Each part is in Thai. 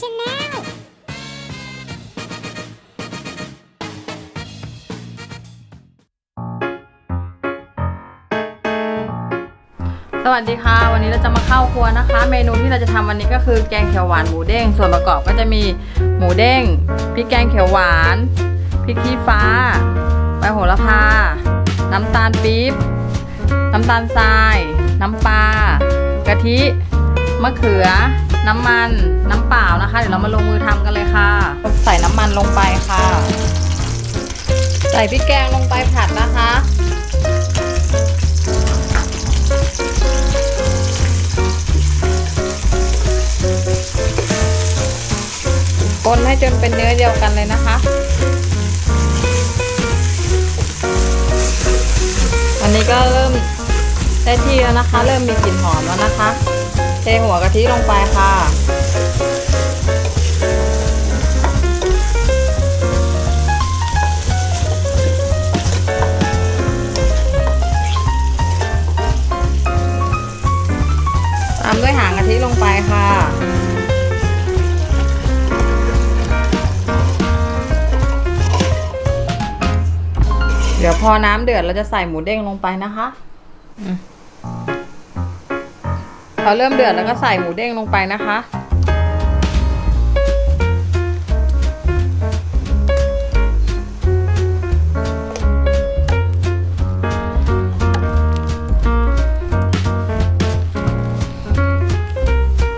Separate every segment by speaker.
Speaker 1: ชาแนล
Speaker 2: สวัสดีค่ะ วันนี้เราจะมาเข้าครัวนะคะ เมนูที่เราจะทำวันนี้ก็คือแกงเขียวหวานหมูเด้ง ส่วนประกอบก็จะมีหมูเด้งพริกแกงเขียวหวานพริกขี้ฟ้าใบโหระพา น้ำตาลปี๊บน้ำตาลทราย น้ำปลากะทิมะเขือ น้ำมันน้ำเปล่านะคะ เดี๋ยวเรามาลงมือทำกันเลยค่ะ ใส่น้ำมันลงไปค่ะ ใส่พริกแกงลงไปผัดนะคะคนให้จนเป็นเนื้อเดียวกันเลยนะคะ อันนี้ก็เริ่มได้ที่แล้วนะคะ เริ่มมีกลิ่นหอมแล้วนะคะ เทหัวกะทิลงไปค่ะตามด้วยหางกะทิลงไปค่ะเดี๋ยวพอน้ำเดือดเราจะใส่หมูเด้งลงไปนะคะ อืมพอเริ่มเดือดแล้วก็ใส่หมูเด้งลงไปนะคะ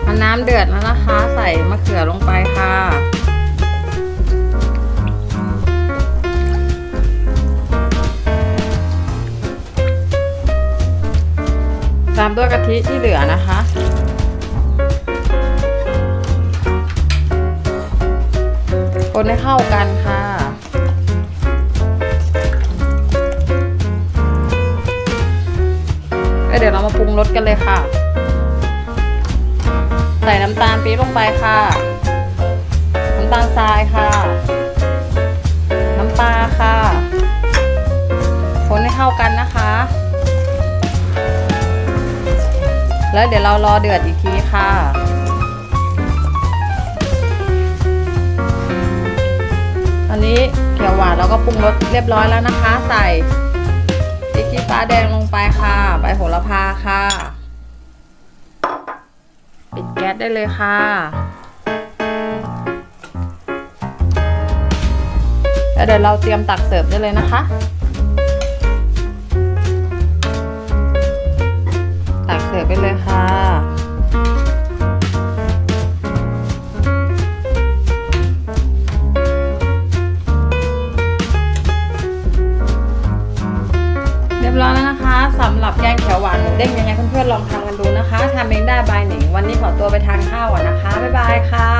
Speaker 2: พอน้ำเดือดแล้วนะคะ ใส่มะเขือลงไปค่ะ ตามด้วยกะทิที่เหลือนะคะ คนให้เข้ากันค่ะเดี๋ยวเรามาปรุงรสกันเลยค่ะ ใส่น้ำตาลปี๊บลงไปค่ะ น้ำตาลทรายค่ะ น้ำปลาค่ะ แล้วเดี๋ยวเรารอเดือดอีกทีค่ะตอนนี้เขียวหวานเราก็ปรุงรสเรียบร้อยแล้วนะคะ ใส่พริกขี้ฟ้าแดงลงไปค่ะ ใบโหระพาค่ะ ปิดแก๊สได้เลยค่ะแล้วเดี๋ยวเราเตรียมตักเสิร์ฟได้เลยนะคะ ตักเสิร์ฟไปเลยค่ะเรียบร้อยแล้วนะคะสำหรับแกงเขียวหวานหมูเด้งยังไงเพื่อนๆลองทำกันดูนะคะทำเองได้บายหนิงวันนี้ขอตัวไปทานข้าวก่อนนะคะ บ๊ายบายค่ะ